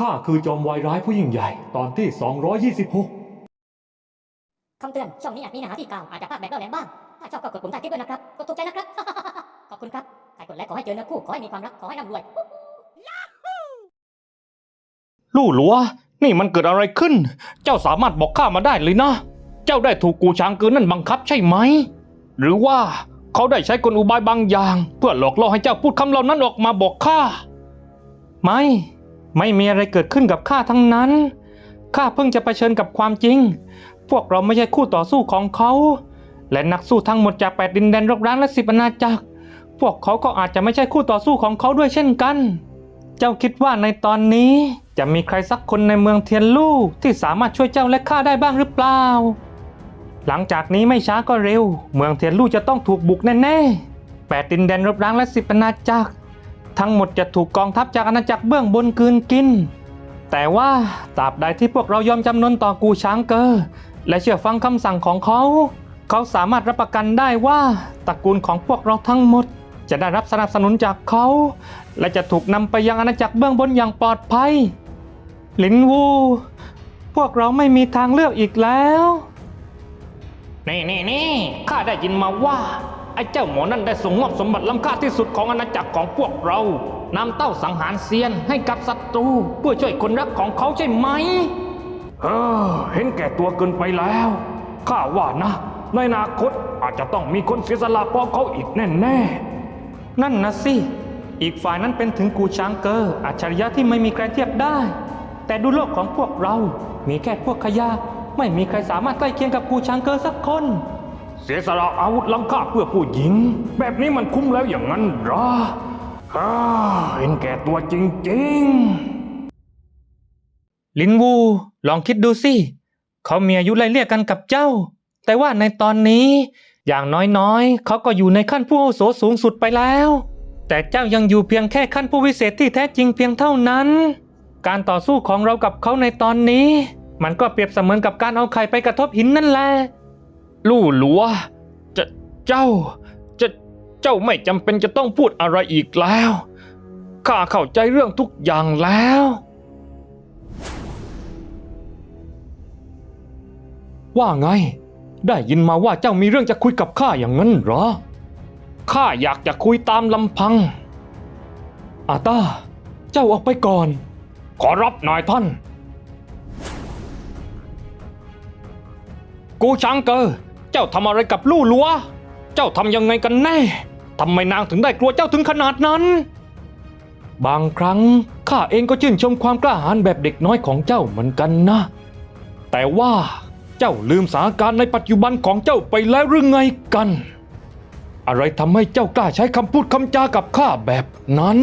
ข้าคือจอมวายร้ายผู้ยิ่งใหญ่ ตอนที่ 226 คำเตือน ช่องนี้อาจมีเนื้อหาที่กล่าวอาจจะพลาดแบบเล่าแหลมบ้าง ถ้าชอบก็กดปุ่มใต้คลิปด้วยนะครับ กดถูกใจนะครับ ขอบคุณครับใครกดไลค์ขอให้เจอเนื้อคู่ ขอให้มีความรัก ขอให้ร่ำรวย ลู่หลัว นี่มันเกิดอะไรขึ้น เจ้าสามารถบอกข้ามาได้เลยนะ เจ้าได้ถูกกูช้างเกินนั่นบังคับใช่ไหม หรือว่าเขาได้ใช้กลอุบายบางอย่าง เพื่อหลอกล่อให้เจ้าพูดคำเหล่านั้นออกมาบอกข้า ไม่ ไม่มีอะไรเกิดขึ้นกับข้าทั้งนั้น ข้าเพิ่งจะเผชิญกับความจริง พวกเราไม่ใช่คู่ต่อสู้ของเขา และนักสู้ทั้งหมดจากแปดดินแดนรบร้างและสิบอาณาจักร พวกเขาก็อาจจะไม่ใช่คู่ต่อสู้ของเขาด้วยเช่นกัน เจ้าคิดว่าในตอนนี้จะมีใครสักคนในเมืองเทียนลู่ที่สามารถช่วยเจ้าและข้าได้บ้างหรือเปล่า หลังจากนี้ไม่ช้าก็เร็ว เมืองเทียนลู่จะต้องถูกบุกแน่ๆแปดดินแดนรบร้างและสิบอาณาจักร ทั้งหมดจะถูกกองทัพจากอาณาจักรเบื้องบนกลืนกิน แต่ว่าตราบใดที่พวกเรายอมจำนนต่อกูช้างเกอร์และเชื่อฟังคำสั่งของเขา เขาสามารถรับประกันได้ว่าตระกูลของพวกเราทั้งหมด จะได้รับสนับสนุนจากเขา และจะถูกนำไปยังอาณาจักรเบื้องบนอย่างปลอดภัย หลินวู พวกเราไม่มีทางเลือกอีกแล้ว นี่นี่นี่ข้าได้ยินมาว่า อ้เจ้าหมอนั่นได้ส่งมอบสมบัติล้ำค่าที่สุดของอาณาจักรของพวกเรานำเต้าสังหารเซียนให้กับศัตรูเพื่อช่วยคนรักของเขาใช่ไหม เออ เห็นแก่ตัวเกินไปแล้วข้าว่านะ ในอนาคตอาจจะต้องมีคนเสียสละเพราะเขาอีกแน่ๆนั่นนะสิ อีกฝ่ายนั้นเป็นถึงกูช้างเกอร์อัจฉริยะที่ไม่มีใครเทียบได้ แต่ดูโลกของพวกเรา มีแค่พวกขยะ ไม่มีใครสามารถใกล้เคียงกับกูช้างเกอร์สักคน เสียสละอาวุธล้ำค่าเพื่อผู้หญิง แบบนี้มันคุ้มแล้วอย่างนั้นเหรอฮ่าเห็นแก่ตัวจริงๆ ลินวู ลองคิดดูสิ เขามีอายุไล่เลี่ยกันกับเจ้า แต่ว่าในตอนนี้ อย่างน้อยๆ เขาก็อยู่ในขั้นผู้อาวุโสสูงสุดไปแล้ว แต่เจ้ายังอยู่เพียงแค่ขั้นผู้วิเศษที่แท้จริงเพียงเท่านั้น การต่อสู้ของเรากับเขาในตอนนี้ มันก็เปรียบเสมือนกับการเอาไข่ไปกระทบหินนั่นแหละ ลู่หลัว จะเจ้า จะเจ้าไม่จำเป็นจะต้องพูดอะไรอีกแล้วข้าเข้าใจเรื่องทุกอย่างแล้ว ว่าไง ได้ยินมาว่าเจ้ามีเรื่องจะคุยกับข้าอย่างนั้นเหรอข้าอยากจะคุยตามลำพัง อาตา เจ้าออกไปก่อน ขอรับนายท่าน กูช้างเกอ เจ้าทำอะไรกับลู่ลัว เจ้าทำยังไงกันแน่ ทำไมนางถึงได้กลัวเจ้าถึงขนาดนั้น บางครั้งข้าเองก็ชื่นชมความกล้าหาญแบบเด็กน้อยของเจ้าเหมือนกันนะ แต่ว่าเจ้าลืมสถานการณ์ในปัจจุบันของเจ้าไปแล้วหรือไงกัน อะไรทำให้เจ้ากล้าใช้คำพูดคำจากับข้าแบบนั้น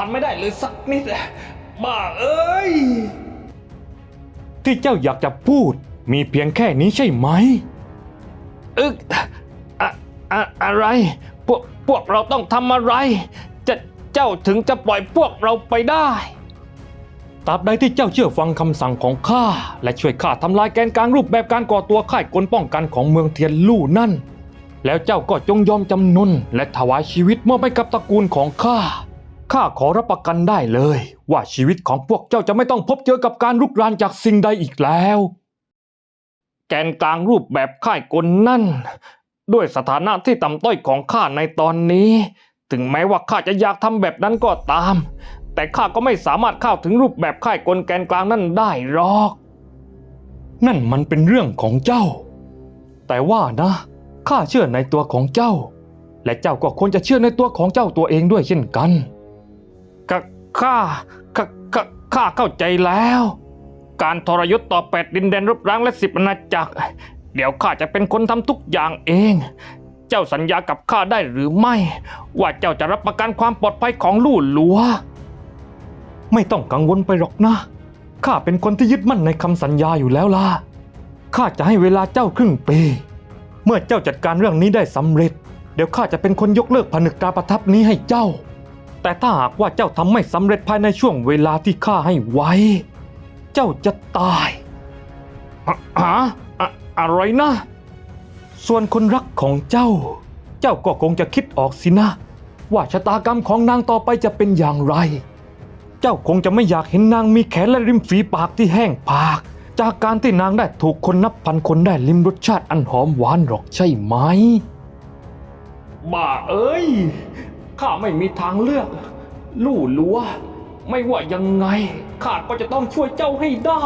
าต้านทานไม่ได้เลยสักนิดบ้าเอ้ย ที่เจ้าอยากจะพูดมีเพียงแค่นี้ใช่ไหม อึกอะอะอะไร พวกพวกเราต้องทำอะไร จะเจ้าถึงจะปล่อยพวกเราไปได้ตราบใดที่เจ้าเชื่อฟังคำสั่งของข้าและช่วยข้าทำลายแกนกลางรูปแบบการก่อตัวค่ายกลป้องกันของเมืองเทียนลู่นั่น แล้วเจ้าก็จงยอมจำนนและถวายชีวิตมอบให้กับตระกูลของข้า ข้าขอรับประกันได้เลย ว่าชีวิตของพวกเจ้าจะไม่ต้องพบเจอกับการรุกรานจากสิ่งใดอีกแล้ว แกนกลางรูปแบบค่ายกลนั่น ด้วยสถานะที่ต่ำต้อยของข้าในตอนนี้ ถึงแม้ว่าข้าจะอยากทำแบบนั้นก็ตาม แต่ข้าก็ไม่สามารถเข้าถึงรูปแบบค่ายกลแกนกลางนั่นได้หรอก นั่นมันเป็นเรื่องของเจ้า แต่ว่านะข้าเชื่อในตัวของเจ้า และเจ้าก็ควรจะเชื่อในตัวของเจ้าตัวเองด้วยเช่นกัน ข้าข้าข้าข้าเข้าใจแล้ว การทรยศต่อแปดดินแดนรบร้างและสิบอาณาจักร เดี๋ยวข้าจะเป็นคนทำทุกอย่างเอง เจ้าสัญญากับข้าได้หรือไม่ ว่าเจ้าจะรับประกันความปลอดภัยของลู่หลัว ไม่ต้องกังวลไปหรอกนะข้าเป็นคนที่ยึดมั่นในคำสัญญาอยู่แล้วล่ะข้าจะให้เวลาเจ้าครึ่งปี เมื่อเจ้าจัดการเรื่องนี้ได้สำเร็จ เดี๋ยวข้าจะเป็นคนยกเลิกผนึกตราประทับนี้ให้เจ้า แต่ถ้าหากว่าเจ้าทำไม่สำเร็จภายในช่วงเวลาที่ข้าให้ไว้ เจ้าจะตายอะฮะอะอะไรนะสส่วนคนรักของเจ้า เจ้าก็คงจะคิดออกสินะ ว่าชะตากรรมของนางต่อไปจะเป็นอย่างไร เจ้าคงจะไม่อยากเห็นนางมีแขนและริมฝีปากที่แห้งปาก จากการที่นางได้ถูกคนนับพันคนได้ลิ้มรสชาติอันหอมหวานหรอกใช่ไหมบ้าเอ้ย ข้าไม่มีทางเลือก ลู่ลัว ไม่ว่ายังไงข้าก็จะต้องช่วยเจ้าให้ได้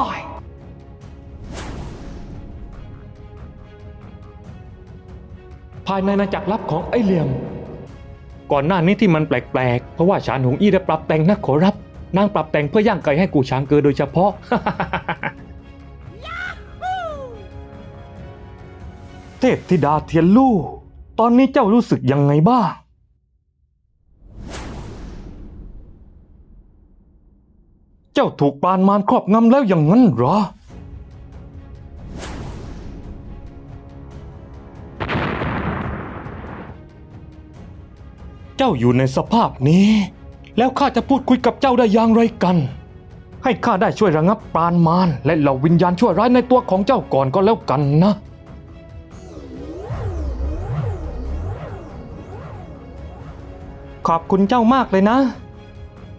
ภายในนาจักรลับของไอเหลี่ยม ก่อนหน้านี้ที่มันแปลกๆ เพราะว่าฉานหงอี้ได้ปรับแต่งนะขอรับ นางปรับแต่งเพื่อย่างไก่ให้กูช้างเกอโดยเฉพาะเทพธิดาเทียนลู่ ตอนนี้เจ้ารู้สึกยังไงบ้าง เจ้าถูกปานมารครอบงำแล้วอย่างนั้นเหรอ เจ้าอยู่ในสภาพนี้ แล้วข้าจะพูดคุยกับเจ้าได้อย่างไรกัน ให้ข้าได้ช่วยระงับปานมารและเหล่าวิญญาณชั่วร้ายในตัวของเจ้าก่อนก็แล้วกันนะ ขอบคุณเจ้ามากเลยนะ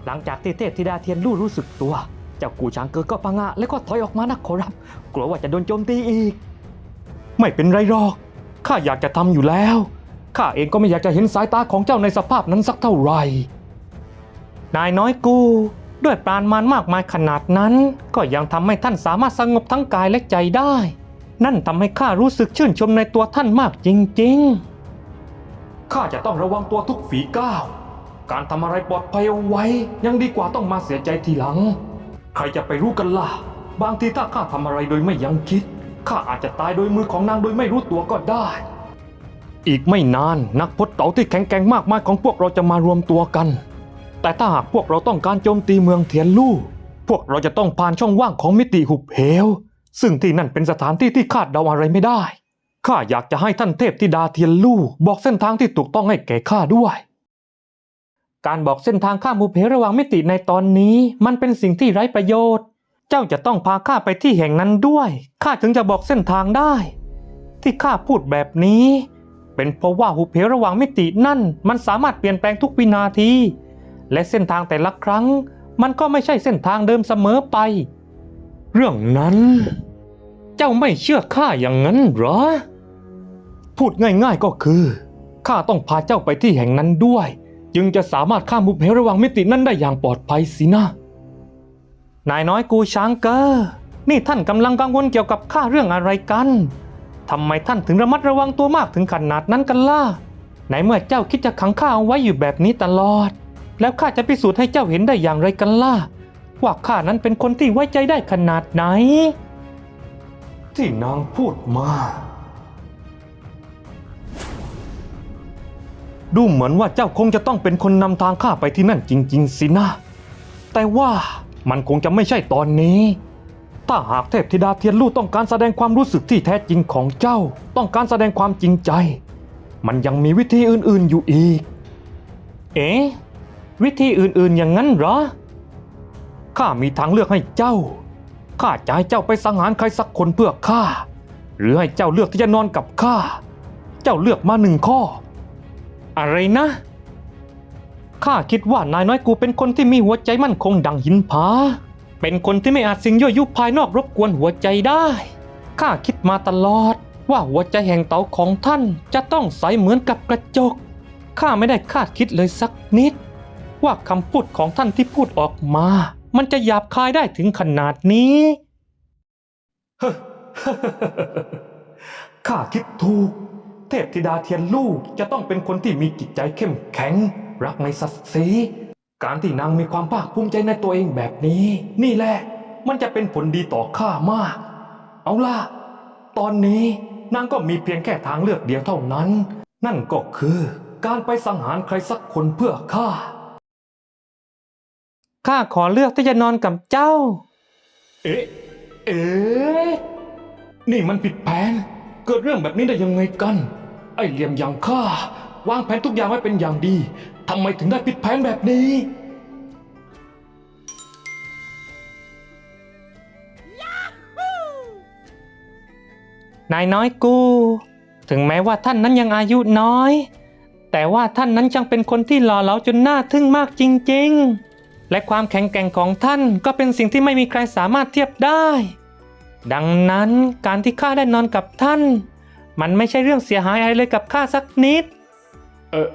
หลังจากที่เทพธิดาเทียนลู่รู้สึกตัว เจ้ากูช้างเกอก็พังะแล้วก็ถอยออกมานะขอรับ กลัวว่าจะโดนโจมตีอีก ไม่เป็นไรหรอก ข้าอยากจะทำอยู่แล้ว ข้าเองก็ไม่อยากจะเห็นสายตาของเจ้าในสภาพนั้นสักเท่าไหร่ นายน้อยกู ด้วยปราณมารมากมายขนาดนั้น ก็ยังทำให้ท่านสามารถสงบทั้งกายและใจได้ นั่นทำให้ข้ารู้สึกชื่นชมในตัวท่านมากจริง ๆ ข้าจะต้องระวังตัวทุกฝีก้าว การทำอะไรปลอดภัยเอาไว้ ยังดีกว่าต้องมาเสียใจทีหลัง ใครจะไปรู้กันล่ะ บางทีถ้าข้าทำอะไรโดยไม่ยังคิด ข้าอาจจะตายโดยมือของนางโดยไม่รู้ตัวก็ได้ อีกไม่นานนักพจน์เต๋าที่แข็งแกร่งมากมายของพวกเราจะมารวมตัวกัน แต่ถ้าหากพวกเราต้องการโจมตีเมืองเทียนลู่ พวกเราจะต้องผ่านช่องว่างของมิติหุบเหว ซึ่งที่นั่นเป็นสถานที่ที่คาดเดาอะไรไม่ได้ ข้าอยากจะให้ท่านเทพธิดาเทียนลู่บอกเส้นทางที่ถูกต้องให้แก่ข้าด้วย การบอกเส้นทางข้ามหุบเหวระหว่างมิติในตอนนี้ มันเป็นสิ่งที่ไร้ประโยชน์ เจ้าจะต้องพาข้าไปที่แห่งนั้นด้วยข้าถึงจะบอกเส้นทางได้ ที่ข้าพูดแบบนี้ เป็นเพราะว่าหุบเหวระหว่างมิตินั่น มันสามารถเปลี่ยนแปลงทุกวินาที และเส้นทางแต่ละครั้ง มันก็ไม่ใช่เส้นทางเดิมเสมอไป เรื่องนั้น เจ้าไม่เชื่อข้าอย่างนั้นหรอ พูดง่าย ๆก็คือข้าต้องพาเจ้าไปที่แห่งนั้นด้วย จึงจะสามารถข้ามหุบเหวระหว่างมิตินั้นได้อย่างปลอดภัยสินะ นายน้อยกูช้างเกอร์นี่ท่านกำลังกังวลเกี่ยวกับข้าเรื่องอะไรกันทำไมท่านถึงระมัดระวังตัวมากถึงขนาดนั้นกันล่ะในเมื่อเจ้าคิดจะขังข้าเอาไว้อยู่แบบนี้ตลอด แล้วข้าจะพิสูจน์ให้เจ้าเห็นได้อย่างไรกันล่ะว่าข้านั้นเป็นคนที่ไว้ใจได้ขนาดไหน ที่นางพูดมา ดูเหมือนว่าเจ้าคงจะต้องเป็นคนนำทางข้าไปที่นั่นจริง ๆ สินะ แต่ว่ามันคงจะไม่ใช่ตอนนี้ ถ้าหากเทพธิดาเทียนลู่ต้องการแสดงความรู้สึกที่แท้จริงของเจ้า ต้องการแสดงความจริงใจ มันยังมีวิธีอื่นๆอยู่อีก เอ๊ะวิธีอื่นๆอย่างนั้นเหรอ ข้ามีทางเลือกให้เจ้า ข้าจะให้เจ้าไปสังหารใครสักคนเพื่อข้า หรือให้เจ้าเลือกที่จะนอนกับข้า เจ้าเลือกมาหนึ่งข้อ อะไรนะ ข้าคิดว่านายน้อยกูเป็นคนที่มีหัวใจมั่นคงดังหินผา เป็นคนที่ไม่อาจสิ่งยั่วยุภายนอกรบกวนหัวใจได้ ข้าคิดมาตลอด ว่าหัวใจแห่งเต๋าของท่านจะต้องใสเหมือนกับกระจก ข้าไม่ได้คาดคิดเลยสักนิด ว่าคำพูดของท่านที่พูดออกมา มันจะหยาบคายได้ถึงขนาดนี้ข้าคิดถูก เทพธิดาเทียนลู่จะต้องเป็นคนที่มีจิตใจเข้มแข็ง รักในศักดิ์ศรีการที่นางมีความภาคภูมิใจในตัวเองแบบนี้ นี่แหละ มันจะเป็นผลดีต่อข้ามาก เอาล่ะ ตอนนี้นางก็มีเพียงแค่ทางเลือกเดียวเท่านั้น นั่นก็คือ การไปสังหารใครสักคนเพื่อข้าข้าขอเลือกที่จะนอนกับเจ้า เอ๊ะ เอ๊ะ นี่มันผิดแผน เกิดเรื่องแบบนี้ได้ยังไงกัน ไอ้เหลี่ยมอย่างข้าวางแผนทุกอย่างไว้เป็นอย่างดีทำไมถึงได้ผิดแผนแบบนี้ นายน้อยกู ถึงแม้ว่าท่านนั้นยังอายุน้อย แต่ว่าท่านนั้นจังเป็นคนที่หล่อเหลาจนน่าทึ่งมากจริง ๆ และความแข็งแกร่งของท่านก็เป็นสิ่งที่ไม่มีใครสามารถเทียบได้ ดังนั้นการที่ข้าได้นอนกับท่าน มันไม่ใช่เรื่องเสียหายอะไรเลยกับข้าสักนิด เออ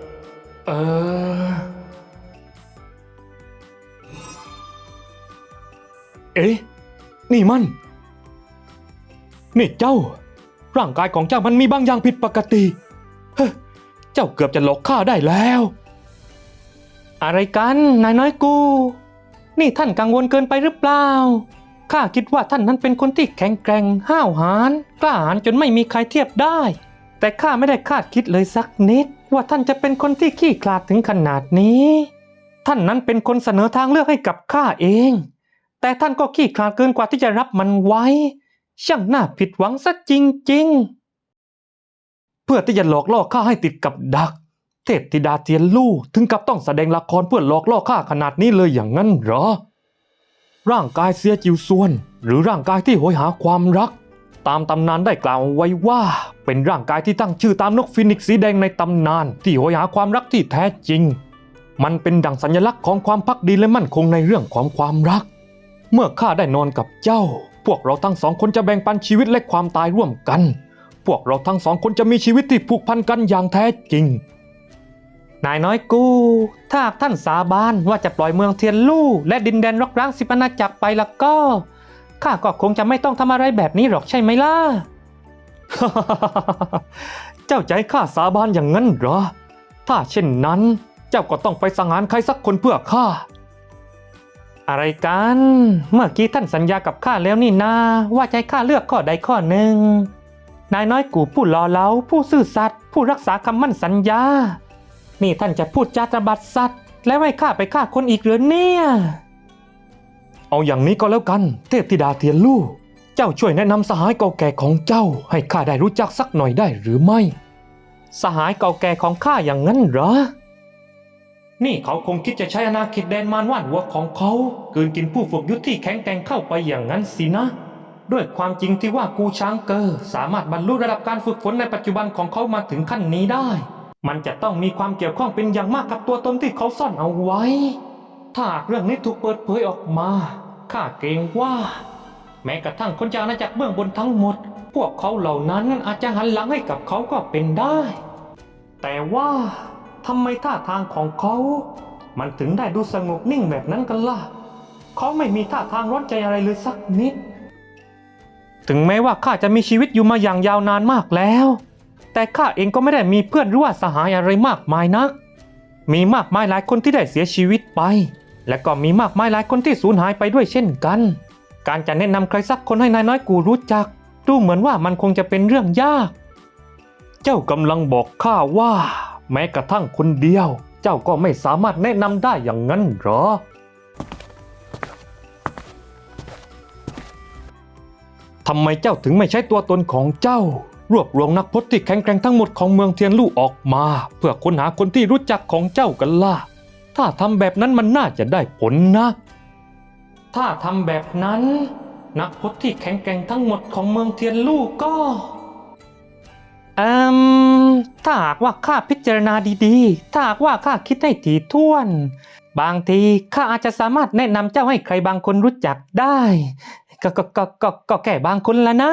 เออเอ๊ะนี่มัน นี่เจ้า ร่างกายของเจ้ามันมีบางอย่างผิดปกติ เฮ้ยเจ้าเกือบจะหลอกข้าได้แล้ว อะไรกันนายน้อยกู นี่ท่านกังวลเกินไปหรือเปล่า ข้าคิดว่าท่านนั้นเป็นคนที่แข็งแกร่งห้าวหาญกล้าหาญจนไม่มีใครเทียบได้ แต่ข้าไม่ได้คาดคิดเลยสักนิด ว่าท่านจะเป็นคนที่ขี้ขลาดถึงขนาดนี้ ท่านนั้นเป็นคนเสนอทางเลือกให้กับข้าเอง แต่ท่านก็ขี้ขลาดเกินกว่าที่จะรับมันไว้ ช่างน่าผิดหวังซะจริงๆ เพื่อที่จะหลอกล่อข้าให้ติดกับดัก เทพธิดาเทียนลู่ถึงกับต้องแสดงละครเพื่อหลอกล่อข้าขนาดนี้เลยอย่างนั้นเหรอ ร่างกายเสียจิวส่วน หรือร่างกายที่โหยหาความรัก ตามตำนานได้กล่าวไว้ว่า เป็นร่างกายที่ตั้งชื่อตามนกฟินิกซ์สีแดงในตำนาน ที่โหยหาความรักที่แท้จริง มันเป็นดั่งสัญลักษณ์ของความพักดีและมั่นคงในเรื่องของความรัก เมื่อข้าได้นอนกับเจ้า พวกเราทั้งสองคนจะแบ่งปันชีวิตและความตายร่วมกัน พวกเราทั้งสองคนจะมีชีวิตที่ผูกพันกันอย่างแท้จริง นายน้อยกู ถ้าหากท่านสาบานว่าจะปล่อยเมืองเทียนลู่และดินแดนรกร้างสิบอาณาจักรไปแล้วก็ ข้าก็คงจะไม่ต้องทำอะไรแบบนี้หรอกใช่ไหมล่ะ เจ้าให้ข้าสาบานอย่างนั้นเหรอ ถ้าเช่นนั้น เจ้าก็ต้องไปสังหารใครสักคนเพื่อข้า อะไรกัน เมื่อกี้ท่านสัญญากับข้าแล้วนี่นา ว่าจะให้ข้าเลือกข้อใดข้อหนึ่ง นายน้อยกูผู้หล่อเหลาผู้ซื่อสัตย์ผู้รักษาคำมั่นสัญญา นี่ท่านจะพูดจาตระบัดสัตว์ แล้วให้ข้าไปฆ่าคนอีกหรือเนี่ย เอาอย่างนี้ก็แล้วกัน เทพธิดาเทียนลู่ เจ้าช่วยแนะนำสหายเก่าแก่ของเจ้า ให้ข้าได้รู้จักสักหน่อยได้หรือไม่ สหายเก่าแก่ของข้าอย่างนั้นเหรอ นี่เขาคงคิดจะใช้อาณาเขตแดนมารว่านหัวของเขากลืนกินผู้ฝึกยุทธที่แข็งแกร่งเข้าไปอย่างนั้นสินะด้วยความจริงที่ว่ากูช้างเกอร์สามารถบรรลุระดับการฝึกฝนในปัจจุบันของเขามาถึงขั้นนี้ได้ มันจะต้องมีความเกี่ยวข้องเป็นอย่างมากกับตัวตนที่เขาซ่อนเอาไว้ ถ้าเรื่องนี้ถูกเปิดเผยออกมา ข้าเกรงว่า แม้กระทั่งคนจากอาณาจักรเบื้องบนทั้งหมด พวกเขาเหล่านั้นอาจจะหันหลังให้กับเขาก็เป็นได้ แต่ว่าทำไมท่าทางของเขา มันถึงได้ดูสงบนิ่งแบบนั้นกันล่ะ เขาไม่มีท่าทางร้อนใจอะไรเลยสักนิด ถึงแม้ว่าข้าจะมีชีวิตอยู่มาอย่างยาวนานมากแล้ว แต่ข้าเองก็ไม่ได้มีเพื่อนหรือว่าสหายอะไรมากมายนัก มีมากมายหลายคนที่ได้เสียชีวิตไป และก็มีมากมายหลายคนที่สูญหายไปด้วยเช่นกัน การจะแนะนำใครสักคนให้นายน้อยกูรู้จัก ดูเหมือนว่ามันคงจะเป็นเรื่องยาก เจ้ากำลังบอกข้าว่า แม้กระทั่งคนเดียว เจ้าก็ไม่สามารถแนะนำได้อย่างนั้นหรอทำไมเจ้าถึงไม่ใช้ตัวตนของเจ้า รวบรวมนักพจน์ที่แข็งแกร่งทั้งหมดของเมืองเทียนลู่ออกมา เพื่อค้นหาคนที่รู้จักของเจ้ากันล่ะ ถ้าทำแบบนั้นมันน่าจะได้ผลนะ ถ้าทำแบบนั้น นักพจน์ที่แข็งแกร่งทั้งหมดของเมืองเทียนลู่ก็เอมถ้าหากว่าข้าพิจารณาดีๆ ถ้าหากว่าข้าคิดให้ถี่ถ้วน บางทีข้าอาจจะสามารถแนะนำเจ้าให้ใครบางคนรู้จักได้ ก็ก็ก็ก็ก็แค่บางคนละนะ